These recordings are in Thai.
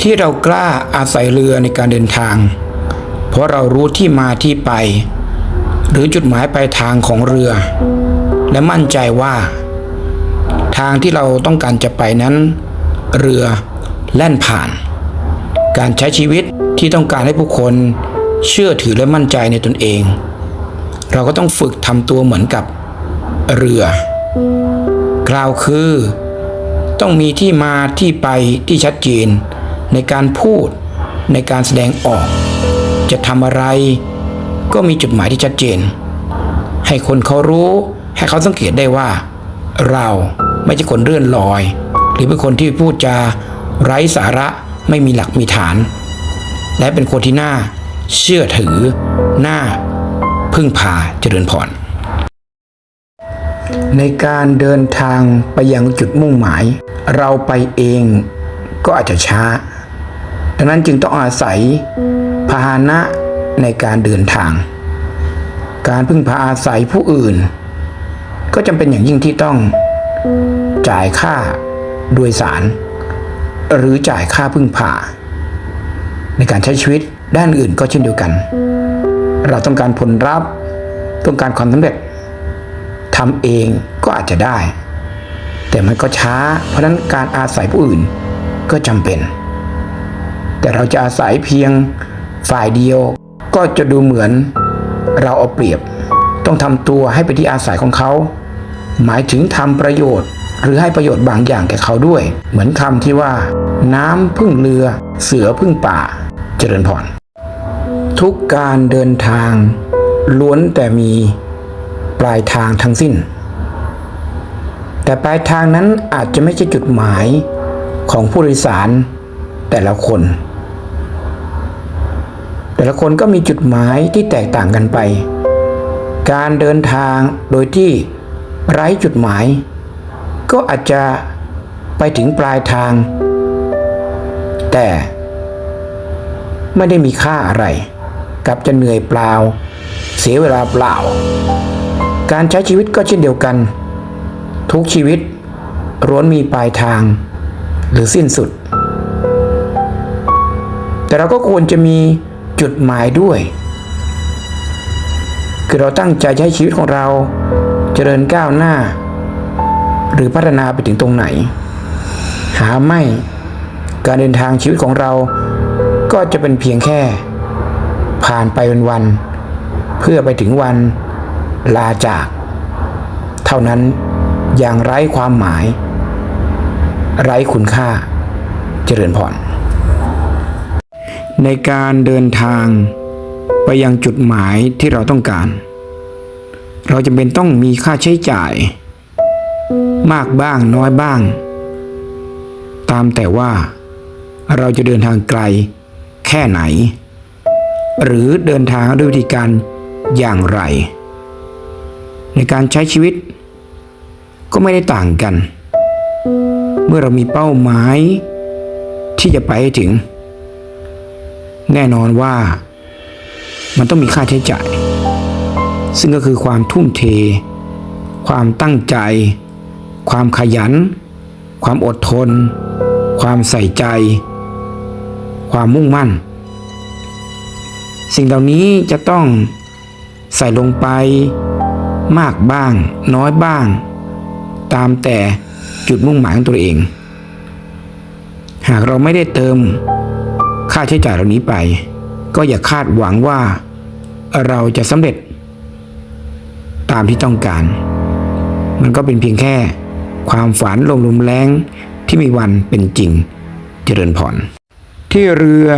ที่เรากล้าอาศัยเรือในการเดินทาง เพราะเรารู้ที่มาที่ไป หรือจุดหมายปลายทางของเรือ และมั่นใจว่า ทางที่เราต้องการจะไปนั้น เรือแล่นผ่าน การใช้ชีวิตที่ต้องการให้ผู้คนเชื่อถือและมั่นใจในตนเอง เราก็ต้องฝึกทำตัวเหมือนกับเรือ กล่าวคือ ต้องมีที่มาที่ไปที่ชัดเจน ในการพูดในการแสดงออก จะทำอะไร ก็มีจุดหมายที่ชัดเจน ให้คนเขารู้ให้เขาสังเกตได้ว่า เราไม่ใช่คนเลื่อนลอย หรือเป็นคนที่พูดจาไร้สาระไม่มีหลักมีฐาน และเป็นคนที่น่าเชื่อถือ น่าพึ่งพาเจริญพร ในการเดินทางไปยังจุดมุ่งหมาย เราไปเองก็อาจจะช้า ดังนั้นจึงต้องอาศัยพาหนะในการเดินทาง การพึ่งพาอาศัยผู้อื่น ก็จำเป็นอย่างยิ่งที่ต้องจ่ายค่าโดยสาร หรือจ่ายค่าพึ่งพาในการใช้ชีวิตด้านอื่นก็เช่นเดียวกัน เราต้องการผลลัพธ์ต้องการความสำเร็จ ทำเองก็อาจจะได้ แต่มันก็ช้า เพราะนั้นการอาศัยผู้อื่นก็จำเป็น แต่เราจะอาศัยเพียงฝ่ายเดียว ก็จะดูเหมือนเราเอาเปรียบ ต้องทำตัวให้เป็นที่อาศัยของเขา หมายถึงทำประโยชน์ หรือให้ประโยชน์บางอย่างแก่เขาด้วย เหมือนคำที่ว่า น้ำพึ่งเรือ เสือพึ่งป่า เจริญพรทุกการเดินทางล้วนแต่มี ปลายทางทั้งสิ้น แต่ปลายทางนั้นอาจจะไม่ใช่จุดหมายของผู้โดยสารแต่ละคน แต่ละคนก็มีจุดหมายที่แตกต่างกันไป การเดินทางโดยที่ไร้จุดหมาย ก็อาจจะไปถึงปลายทาง แต่ไม่ได้มีค่าอะไรกลับจะเหนื่อยเปล่า เสียเวลาเปล่า การใช้ชีวิตก็เช่นเดียวกัน ทุกชีวิตร้วนมีปลายทาง หรือสิ้นสุด แต่เราก็ควรจะมีจุดหมายด้วย คือเราตั้งใจให้ชีวิตของเราเจริญก้าวหน้า หรือพัฒนาไปถึงตรงไหน หาไม่การเดินทางชีวิตของเราก็จะเป็นเพียงแค่ ผ่านไปวันๆเพื่อไปถึงวัน ลาจาก เท่านั้นอย่างไร้ความหมาย ไร้คุณค่า เจริญพรในการเดินทางไปยังจุดหมายที่เราต้องการ เราจำเป็นต้องมีค่าใช้จ่าย มากบ้างน้อยบ้าง ตามแต่ว่าเราจะเดินทางไกลแค่ไหน หรือเดินทางด้วยวิธีการอย่างไร ในการใช้ชีวิต ก็ไม่ได้ต่างกัน เมื่อเรามีเป้าหมาย ที่จะไปให้ถึง แน่นอนว่า มันต้องมีค่าใช้จ่าย ซึ่งก็คือความทุ่มเท ความตั้งใจ ความขยัน ความอดทน ความใส่ใจ ความมุ่งมั่น สิ่งเหล่านี้จะต้องใส่ลงไป มากบ้าง น้อยบ้าง ตามแต่จุดมุ่งหมายของตัวเอง หากเราไม่ได้เติมค่าใช้จ่ายเหล่านี้ไป ก็อย่าคาดหวังว่าเราจะสำเร็จ ตามที่ต้องการ มันก็เป็นเพียงแค่ความฝันลมลมแรงที่มีวันเป็นจริงเจริญพรที่เรือ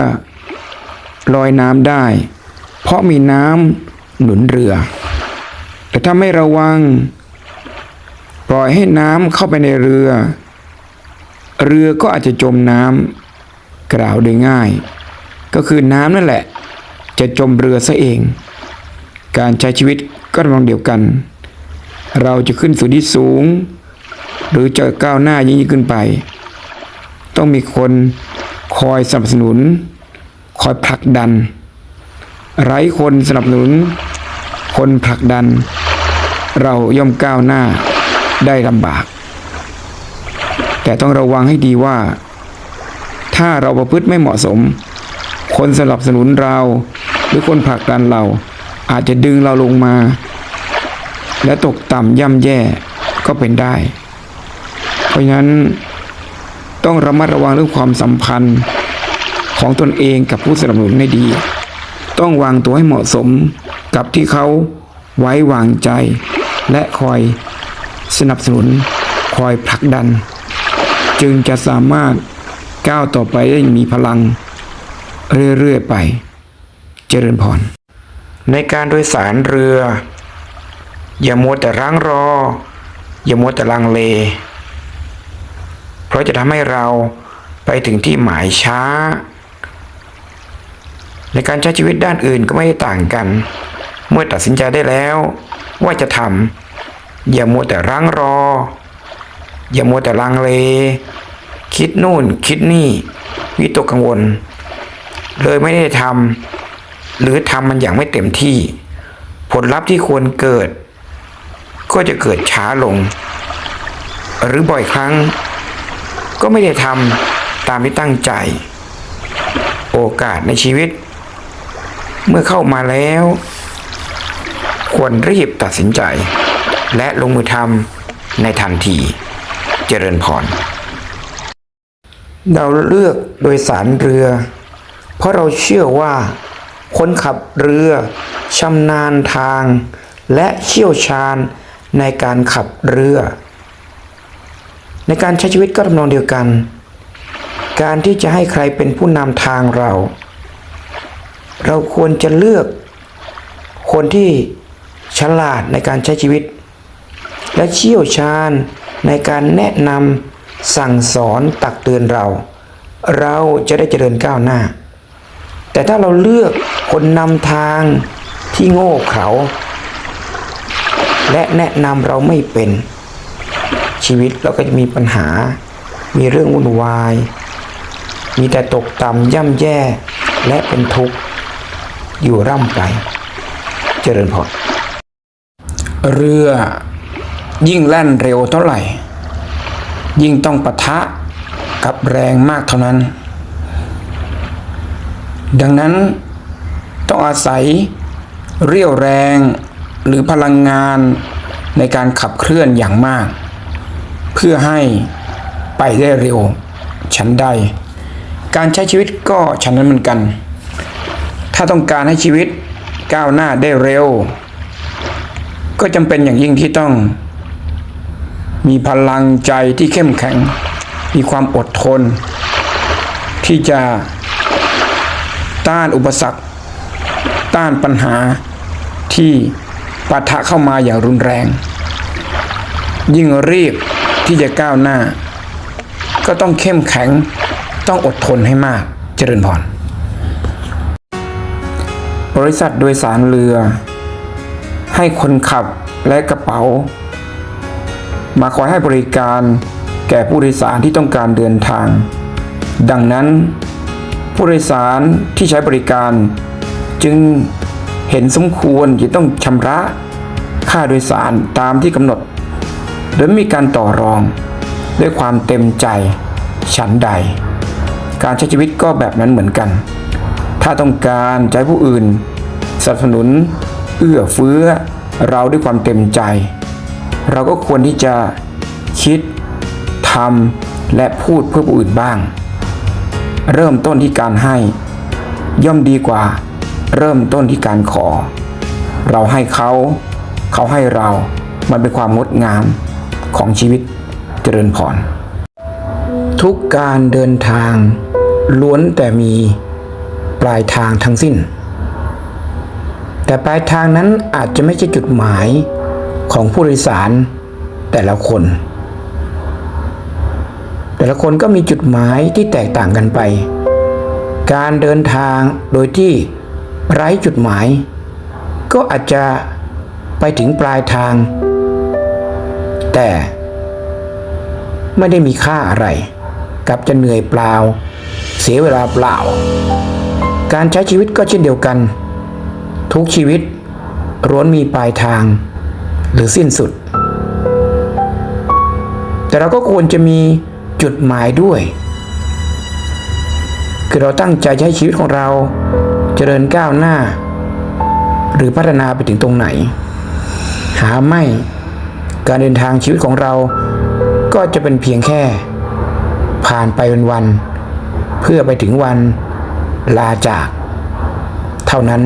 ลอยน้ำได้ เพราะมีน้ำหนุนเรือ แต่ถ้าไม่ระวัง ปล่อยให้น้ำเข้าไปในเรือ เรือก็อาจจะจมน้ำกล่าวโดยง่าย ก็คือน้ำนั่นแหละ จะจมเรือซะเอง การใช้ชีวิตก็ทำนองเดียวกัน เราจะขึ้นสู่ที่สูง หรือจะก้าวหน้ายิ่งยิ่งขึ้นไป ต้องมีคนคอยสนับสนุน คอยผลักดัน ไร้คนสนับสนุน คนผลักดัน เราย่อมก้าวหน้าได้ลำบาก แต่ต้องระวังให้ดีว่า ถ้าเราประพฤติไม่เหมาะสม คนสนับสนุนเราหรือคนผลักดันเราอาจจะดึงเราลงมา และตกต่ำย่ำแย่ก็เป็นได้ เพราะฉะนั้นต้องระมัดระวังเรื่องความสัมพันธ์ของตนเองกับผู้สนับสนุนให้ดี ต้องวางตัวให้เหมาะสมกับที่เขาไว้วางใจ และคอยสนับสนุนคอยผลักดัน จึงจะสามารถก้าวต่อไปได้มีพลัง เรื่อยๆไป เจริญพร ในการโดยสารเรือ อย่ามัวแต่รั้งรอ อย่ามัวแต่ลังเล เพราะจะทำให้เราไปถึงที่หมายช้า ในการใช้ชีวิตด้านอื่นก็ไม่ต่างกัน เมื่อตัดสินใจได้แล้ว ว่าจะทำอย่ามัวแต่รั้งรอ อย่ามัวแต่ลังเล คิดนู่นคิดนี่ วิตกกังวล เลยไม่ได้ทำหรือทำมันอย่างไม่เต็มที่ ผลลัพธ์ที่ควรเกิด ก็จะเกิดช้าลง หรือบ่อยครั้ง ก็ไม่ได้ทำตามที่ตั้งใจ โอกาสในชีวิต เมื่อเข้ามาแล้ว ควรรีบตัดสินใจ และลงมือทำในทันที เจริญพร เราเลือกโดยสารเรือ เพราะเราเชื่อว่า คนขับเรือชำนาญทาง และเชี่ยวชาญในการขับเรือ ในการใช้ชีวิตก็ทำนองเดียวกัน การที่จะให้ใครเป็นผู้นำทางเรา เราควรจะเลือกคนที่ ฉลาดในการใช้ชีวิต และเชี่ยวชาญในการแนะนำสั่งสอนตักเตือนเรา เราจะได้เจริญก้าวหน้า แต่ถ้าเราเลือกคนนำทางที่โง่เขลาและแนะนำเราไม่เป็น ชีวิตเราก็จะมีปัญหา มีเรื่องวุ่นวาย มีแต่ตกต่ำย่ำแย่และเป็นทุกข์ อยู่ร่ำไป เจริญพร เรือยิ่งแล่นเร็วเท่าไหร่ ยิ่งต้องปะทะกับแรงมากเท่านั้น ดังนั้นต้องอาศัยเรี่ยวแรงหรือพลังงานในการขับเคลื่อนอย่างมาก เพื่อให้ไปได้เร็ว ฉันใด การใช้ชีวิตก็ฉันนั้นเหมือนกัน ถ้าต้องการให้ชีวิตก้าวหน้าได้เร็ว ก็จำเป็นอย่างยิ่งที่ต้อง มีพลังใจที่เข้มแข็ง มีความอดทน ที่จะต้านอุปสรรค ต้านปัญหาที่ปะทะเข้ามาอย่างรุนแรง ยิ่งรีบที่จะก้าวหน้า ก็ต้องเข้มแข็งต้องอดทนให้มากเจริญพรบริษัทโดยสารเรือ ให้คนขับและกระเป๋า มาคอยให้บริการแก่ผู้โดยสารที่ต้องการเดินทาง ดังนั้น ผู้โดยสารที่ใช้บริการ จึงเห็นสมควรที่ต้องชำระค่าโดยสารตามที่กำหนด โดยมีการต่อรองด้วยความเต็มใจฉันใด การใช้ชีวิตก็แบบนั้นเหมือนกัน ถ้าต้องการใช้ผู้อื่นสนับสนุน อื้อเฟื้อเราด้วยความเต็มใจ เราก็ควรที่จะคิดทำและพูดเพื่อผู้อื่นบ้าง เริ่มต้นที่การให้ ย่อมดีกว่า เริ่มต้นที่การขอ เราให้เขา เขาให้เรา มันเป็นความงดงามของชีวิตเจริญพรทุกการเดินทางล้วนแต่มีปลายทางทั้งสิ้น แต่ปลายทางนั้นอาจจะไม่ใช่จุดหมายของผู้โดยสารแต่ละคน แต่ละคนก็มีจุดหมายที่แตกต่างกันไป การเดินทางโดยที่ไร้จุดหมาย ก็อาจจะไปถึงปลายทาง แต่ไม่ได้มีค่าอะไร กับจะเหนื่อยเปล่า เสียเวลาเปล่า การใช้ชีวิตก็เช่นเดียวกัน ทุกชีวิตร้วนมีปลายทางหรือสิ้นสุด แต่เราก็ควรจะมีจุดหมายด้วย คือเราตั้งใจจะให้ชีวิตของเราเจริญก้าวหน้า หรือพัฒนาไปถึงตรงไหน หาไม่การเดินทางชีวิตของเราก็จะเป็นเพียงแค่ ผ่านไปเป็นวันๆเพื่อไปถึงวันลาจาก เท่านั้น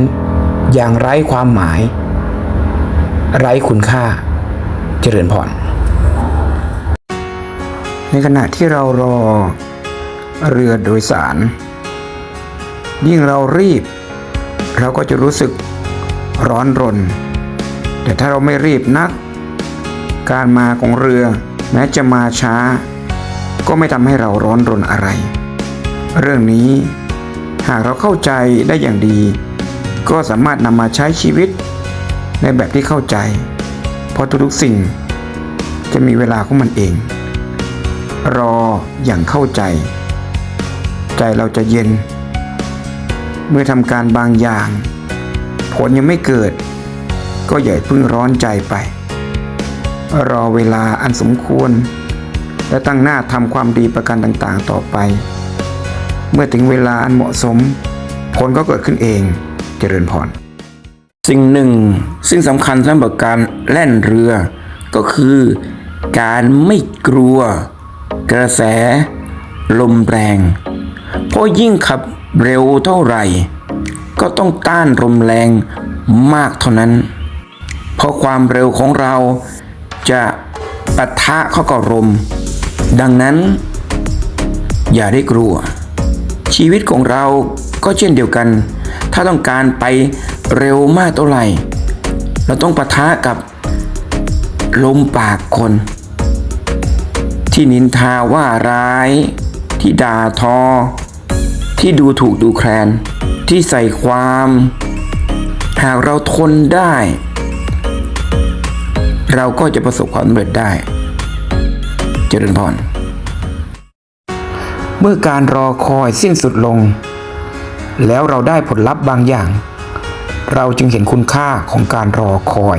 อย่างไร้ความหมาย ไร้คุณค่า เจริญพรในขณะที่เรารอเรือโดยสาร ยิ่งเรารีบ เราก็จะรู้สึกร้อนรน แต่ถ้าเราไม่รีบนัก การมาของเรือแม้จะมาช้า ก็ไม่ทำให้เราร้อนรนอะไร เรื่องนี้หากเราเข้าใจได้อย่างดี ก็สามารถนำมาใช้ชีวิตในแบบที่เข้าใจ เพราะทุกๆสิ่งจะมีเวลาของมันเอง รออย่างเข้าใจ ใจเราจะเย็น เมื่อทำการบางอย่าง ผลยังไม่เกิด ก็อย่าเพิ่งร้อนใจไป รอเวลาอันสมควร และตั้งหน้าทำความดีประการต่างๆ ต่อไป เมื่อถึงเวลาอันเหมาะสม ผลก็เกิดขึ้นเอง เจริญพร สิ่งหนึ่ง ซึ่งสำคัญสำหรับการแล่นเรือ ก็คือการไม่กลัว กระแส ลมแรง เพราะยิ่งขับเร็วเท่าไหร่ ก็ต้องต้านลมแรงมากเท่านั้น เพราะความเร็วของเราจะปะทะเข้ากับลม ดังนั้น อย่าได้กลัว ชีวิตของเราก็เช่นเดียวกัน ถ้าต้องการไปเร็วมากเท่าไหร่ เราต้องปะทะกับลมปากคน ที่นินทาว่าร้าย ที่ด่าทอ ที่ดูถูกดูแคลน ที่ใส่ความ หากเราทนได้ เราก็จะประสบความสำเร็จได้ เจริญพรเมื่อการรอคอยสิ้นสุดลง แล้วเราได้ผลลัพธ์บางอย่าง เราจึงเห็นคุณค่าของการรอคอย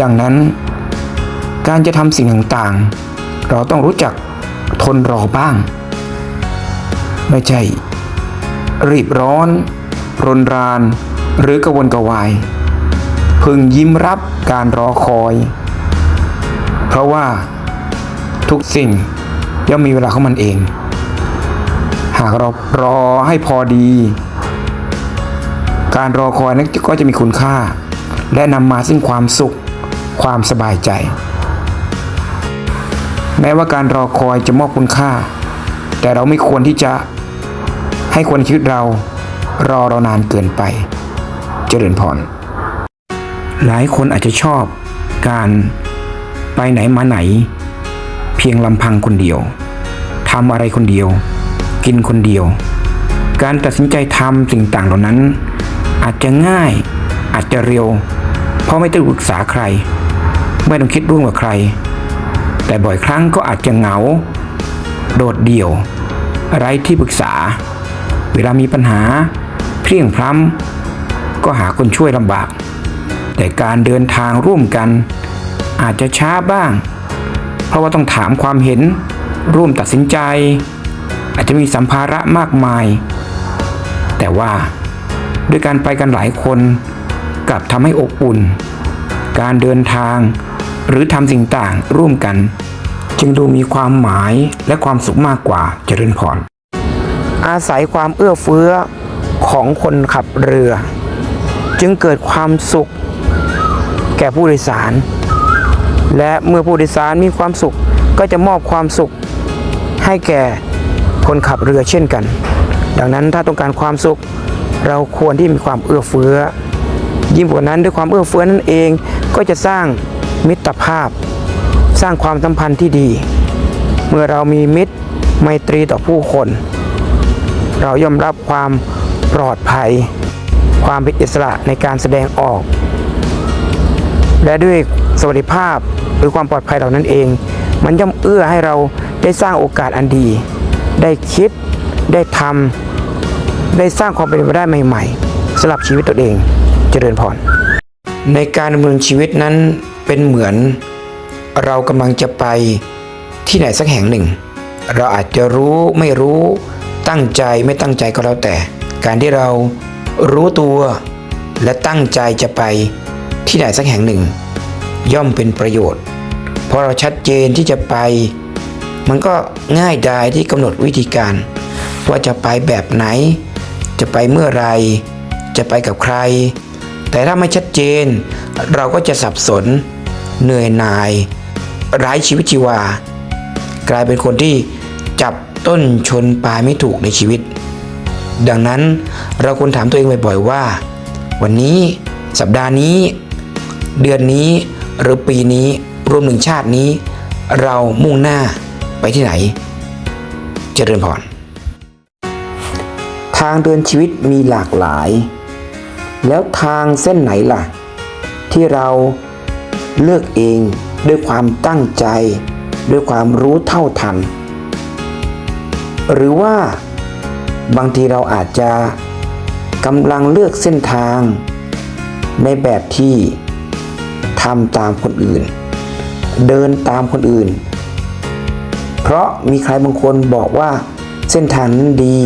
ดังนั้น การจะทำสิ่งต่างๆ เราต้องรู้จักทนรอบ้าง ไม่ใช่ รีบร้อน รนราน หรือกระวนกระวาย พึงยิ้มรับการรอคอย เพราะว่าทุกสิ่งย่อมมีเวลาของมันเอง หากเรารอให้พอดี การรอคอยนั้นก็จะมีคุณค่า และนำมาซึ่งความสุข ความสบายใจ แม้ว่าการรอคอยจะมอบคุณค่า แต่เราไม่ควรที่จะให้คนชีวิตเรารอเรานานเกินไป เจริญพร หลายคนอาจจะชอบการไปไหนมาไหน เพียงลำพังคนเดียวทำอะไรคนเดียว กินคนเดียว การตัดสินใจทำสิ่งต่างเหล่านั้น อาจจะง่าย อาจจะเร็ว เพราะไม่ต้องปรึกษาใคร ไม่ต้องคิดร่วมกับใคร แต่บ่อยครั้งก็อาจจะเหงา โดดเดี่ยว ไร้ที่ปรึกษา เวลามีปัญหา เพลียงพล้ำก็หาคนช่วยลำบาก แต่การเดินทางร่วมกัน อาจจะช้าบ้าง เพราะว่าต้องถามความเห็นร่วมตัดสินใจ อาจจะมีสัมภาระมากมาย แต่ว่าด้วยการไปกันหลายคนกลับทำให้อบอุ่น การเดินทาง หรือทำสิ่งต่างร่วมกัน จึงดูมีความหมายและความสุขมากกว่าเจริญพรอาศัยความเอื้อเฟื้อของคนขับเรือ จึงเกิดความสุข แก่ผู้โดยสาร และเมื่อผู้โดยสารมีความสุขก็จะมอบความสุขให้แก่ คนขับเรือเช่นกัน ดังนั้นถ้าต้องการความสุข เราควรที่มีความเอื้อเฟื้อ ยิ่งกว่านั้นด้วยความเอื้อเฟื้อนั่นเองก็จะสร้างมิตรภาพ สร้างความสัมพันธ์ที่ดี เมื่อเรามีมิตรไมตรีต่อผู้คน เรายอมรับความปลอดภัย ความเป็นอิสระในการแสดงออก และด้วยสวัสดิภาพหรือความปลอดภัยเหล่านั้นเอง มันย่อมเอื้อให้เราได้สร้างโอกาสอันดี ได้คิดได้ทำได้สร้างความเป็นไปได้ใหม่ๆสำหรับชีวิตตัวเองเจริญพรในการดำเนินชีวิตนั้นเป็นเหมือน เรากำลังจะไปที่ไหนสักแห่งหนึ่ง เราอาจจะรู้ไม่รู้ตั้งใจไม่ตั้งใจก็แล้วแต่ การที่เรารู้ตัวและตั้งใจจะไปที่ไหนสักแห่งหนึ่ง ย่อมเป็นประโยชน์ เพราะเราชัดเจนที่จะไป มันก็ง่ายดายที่กำหนดวิธีการ ว่าจะไปแบบไหน จะไปเมื่อไร จะไปกับใคร แต่ถ้าไม่ชัดเจน เราก็จะสับสน เหนื่อยหน่ายไร้ชีวิตชีวา กลายเป็นคนที่จับต้นชนปลายไม่ถูกในชีวิต ดังนั้นเราควรถามตัวเองบ่อยๆว่า วันนี้สัปดาห์นี้ เดือนนี้หรือปีนี้รวมถึงชาตินี้ เรามุ่งหน้า ไปที่ไหน เจริญพร ทางเดินชีวิตมีหลากหลาย แล้วทางเส้นไหนล่ะ ที่เราเลือกเองด้วยความตั้งใจ ด้วยความรู้เท่าทัน หรือว่าบางทีเราอาจจะกำลังเลือกเส้นทาง ในแบบที่ทำตามคนอื่น เดินตามคนอื่น เพราะมีใครบางคนบอกว่าเส้นทางนั้นดี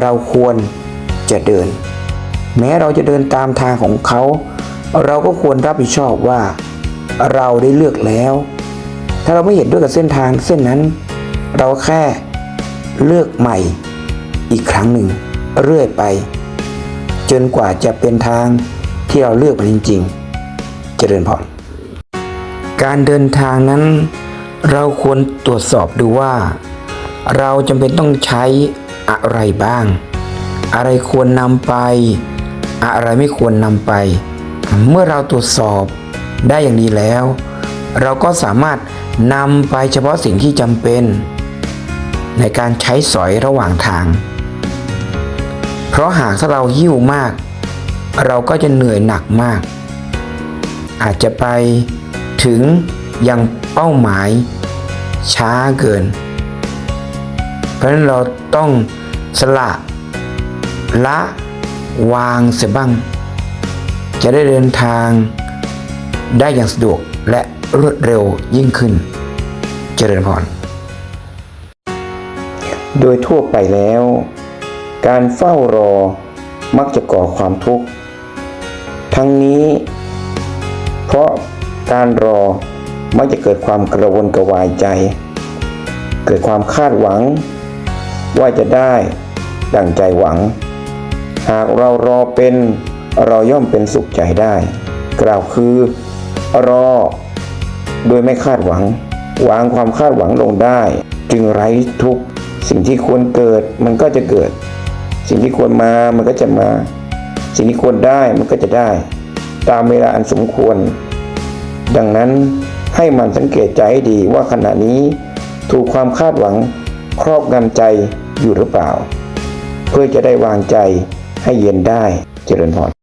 เราควรจะเดิน แม้เราจะเดินตามทางของเขา เราก็ควรรับผิดชอบว่าเราได้เลือกแล้ว ถ้าเราไม่เห็นด้วยกับเส้นทางเส้นนั้น เราแค่เลือกใหม่อีกครั้งหนึ่ง เรื่อยไป จนกว่าจะเป็นทางที่เราเลือกมาจริง ๆ เจริญพรการเดินทางนั้น เราควรตรวจสอบดูว่า เราจำเป็นต้องใช้อะไรบ้าง อะไรควรนำไป อะไรไม่ควรนำไป เมื่อเราตรวจสอบได้อย่างดีแล้ว เราก็สามารถนำไปเฉพาะสิ่งที่จำเป็น ในการใช้สอยระหว่างทาง เพราะหากถ้าเราหิ้วมาก เราก็จะเหนื่อยหนักมาก อาจจะไปถึง ยังเป้าหมายช้าเกิน เพราะฉะนั้นเราต้องสละละวางเสียบ้าง จะได้เดินทางได้อย่างสะดวกและรวดเร็วยิ่งขึ้น เจริญพร โดยทั่วไปแล้ว การเฝ้ารอมักจะก่อความทุกข์ ทั้งนี้ เพราะการรอ มักจะเกิดความกระวนกระวายใจ เกิดความคาดหวัง ว่าจะได้ดังใจหวัง หากเรารอเป็นเราย่อมเป็นสุขใจได้ กล่าวคือ รอ โดยไม่คาดหวัง วางความคาดหวังลงได้ จึงไร้ทุกสิ่งที่ควรเกิดมันก็จะเกิด สิ่งที่ควรมามันก็จะมา สิ่งที่ควรได้มันก็จะได้ ตามเวลาอันสมควร ดังนั้น ให้มันสังเกตใจให้ดีว่าขณะนี้ถูกความคาดหวังครอบงำใจอยู่หรือเปล่า เพื่อจะได้วางใจให้เย็นได้เจริญพร